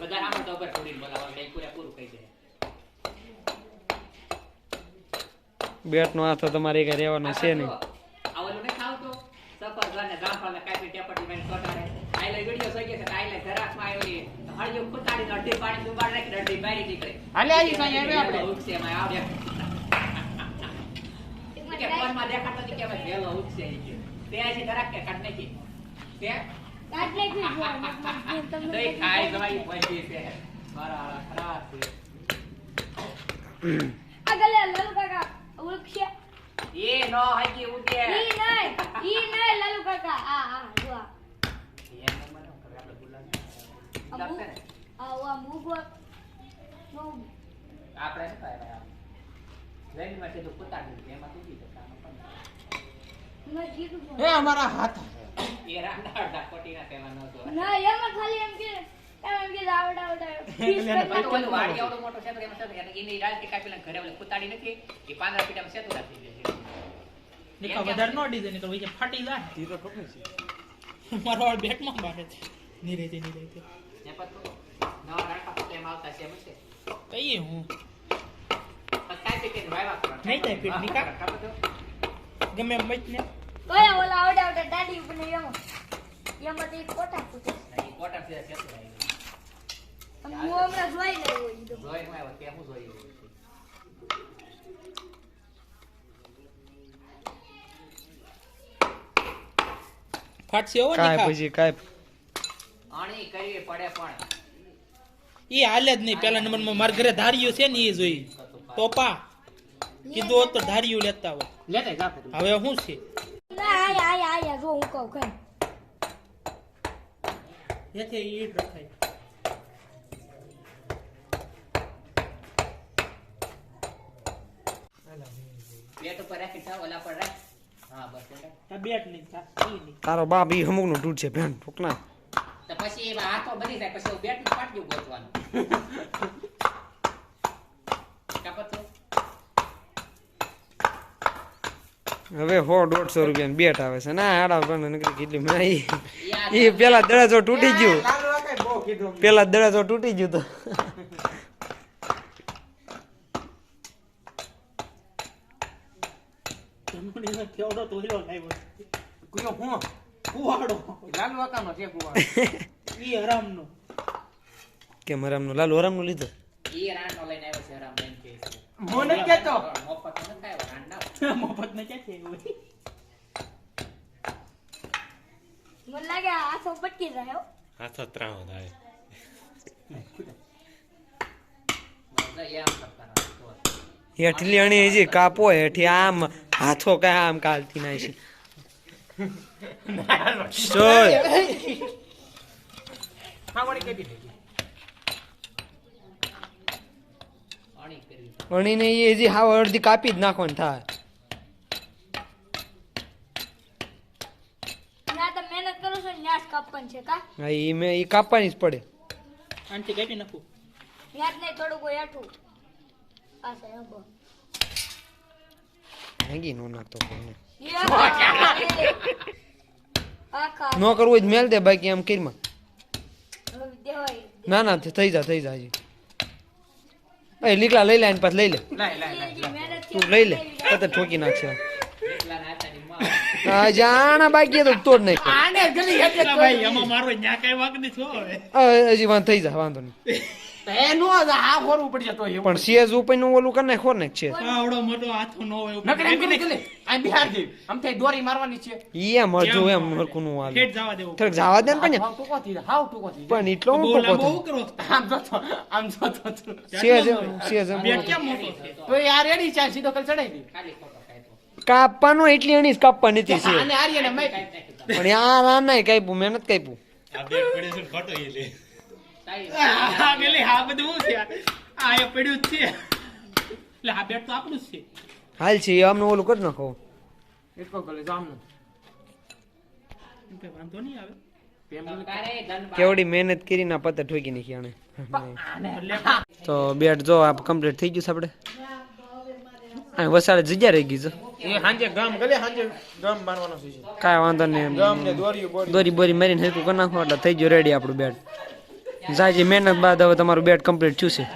બધા આમાં તો ઉપર કહી દે બેટ નો હાથો તમારે ઘરે રહેવાનો છે નહીં આ ઓલું નથી આવતું? સફરજન ને જામફળ કાપી ટેપટી માં ચોંટાડે. આઈ લઈ વીડિયો જોઈ છે, આઈ લઈ ઘરાકમાં આવેલી હળિયું ખૂંટાડીને અડધી પાણી ડુબાડ નાખીને અડધી બારી નીકળે. હાલે આવી સાંઈ હવે આપણે. ઉઠશે એમાં આવડે. કે ફોનમાં દેખાતો નથી કે હવે વહેલો ઉઠશે ઈ કે. તે કે. તે? છે. મારા છે. એ નો હજી. એમ મને શું કરે? આપણે ગુલાબ ગુલાબ છે ને? આપણે શું થાય? જૈનમાં સીધું દીધું, એમાં પણ. એ અમારા હાથ ન. ના એમાં ખાલી એમ કે એમ કે આવડ આવડ પાછું વાડી આવડું મોટું છે એમાં શું એની ડાળથી કાપી ઘરે ઓલી કૂતાડી નથી એ પાંદડા પીઠામાં સેતું રાખી દે છે. નીકળ વધારે નો ડીઝે નીકળ વચ્ચે ફાટી જાય. ઈ તો ખબર છે. મારો વાળ બેટમાં બારે છે. નીરેતે નીરેતે ને પાછું નવા ડાળખા પોતે આવતા છે એમ છે. કહીએ હું? પછી કાપી વાયવા નહીં થાય પીઠ, નિકાલ. ગમે મત ને કયા ઓલા આવડ આવડ એમાં. એમાં તો કોટા ફૂટે કોટા હું હમણાં જોઈ તો આવ્યો, હું. ફાટશે હો પછી પડે પણ. ઈ હાલે જ નહીં. પેલા નંબરમાં મારા ઘરે ધારીયું છે ને એ જોઈ. ટોપા કીધું હોત તો ધારીયું લેતા હોય. હવે શું છે? આયા આયા આયા જો હું કહું કઈ જેથી ઈ રખાય પેટ ઉપર રાખી થાવ, ઓલા પર રાખ. હા, બસ એટલે. બેટ નહીં થા તારો બાપ ઈ અમુકનું છે બેન ઠોકના તો પછી એમાં હાથો બની જાય પછી બેટનું પાટિયું ગોતવાનું કાપો તો. હવે સો દોઢસો રૂપિયા બેટ આવે છે. ના આડા પણ નીકળી કેટલી મેં. એ પેલા દડાજો તૂટી ગયું. પેલા દડાજો તૂટી ગયું તો. જમણીનો કેવડો તોયલો લાવ્યો કુયો હું? કુવાડો. લાલુ હરામ છે કુવા કે મરામનો લાલુ હરામનો લીધો. મને કેતો. મફત ને ક્યાંથી આવ્યો મને લાગે આ હાથો પટકી જાય હો હાથો ત્રાવો થાય. હેઠલી અણી હજી કાપો હેઠી આમ હાથો કઈ આમ કાલથી નાય છે. અણીને ઈ હજી હાવ અડધી કાપી જ નાખવાની થાય ના તો મહેનત ન્યાસ કાપવાનું છે કા? હા ઈ મે ઈ કાપવાની જ પડે. આંટી કાપી નાખું. યાદ નહીં થોડું કોઈ આઠું. આ છે હબો ભાંગી નો નાખતો કોને. નો કરવું હોય તો મેલ દે બાકી આમ કરીમાં. હવે ના ના થઈ જા થઈ જા હજી. એ લીકલા લઈ લે એની પાછ લઈ લે. તું લઈ લે તને ઠોકી નાખશે એકલા ના હતા ની માં. આ જાણા બાકી તો તોડ આને ગલી હેઠે ભાઈ એમાં મારો ન્યા કઈ વાક નહીં છો હવે. હજી વાંધો થઈ જા વાંધો નહીં. એનો આ હોરવું પડી જતો એવું પણ સીએસ ઉપરનું ઓલું કને ખોર ને છે. આવડો મોટો હાથો નો હોય નકર એમ કે આ બિહાર ગઈ આમ થઈ દોરી મારવાની છે. ઈ એમ હજુ એમ હરખું નું હાલે. હેઠ જવા દેવું. થોડુંક જવા દે ને પણ હાવ ટૂંકો થઈ હાવ ટૂંકો થી પણ એટલો હું બહુ થી આમ જોતો આમ જોતો સીએસ સીએસ સેજ બેટ કેમ મોટો છે. તો યાર એડી રેડી છે સીધો કલ ચડાઈ દે. ખાલી. કાપવાનો એટલી અણી જ કાપવાની હતી છે. પણ આ ના ના કાપ્યું મહેનત કાપ્યું. આ બેટ પડે છે ખોટો એ લે. તારી- આ ગલી આ બધું શું છે? આ એ પડ્યું જ છે. એટલે આ બેટ તો આપણું જ છે. હાલ છે અમને ઓલું કરી નાખો. કેવડી મહેનત કરી ના પતર ઠોકી નાખી આને તો બેટ જો આપ કમ્પ્લીટ થઈ ગયું છે આપણે. વસાડે જગ્યા રહી ગઈ છે. એ હાંજે ગામ ગલે હાંજે ગામ મારવાનો છે. કાંઈ વાંધો નહીં ગામ ને દોર્યું બોર્યું દોરી બોરી મારીને હરકું કરી નાખો એટલે થઈ ગયું રેડી આપણું બેટ જાજી મહેનત બાદ હવે તમારું બેટ કમ્પ્લીટ થયું છે.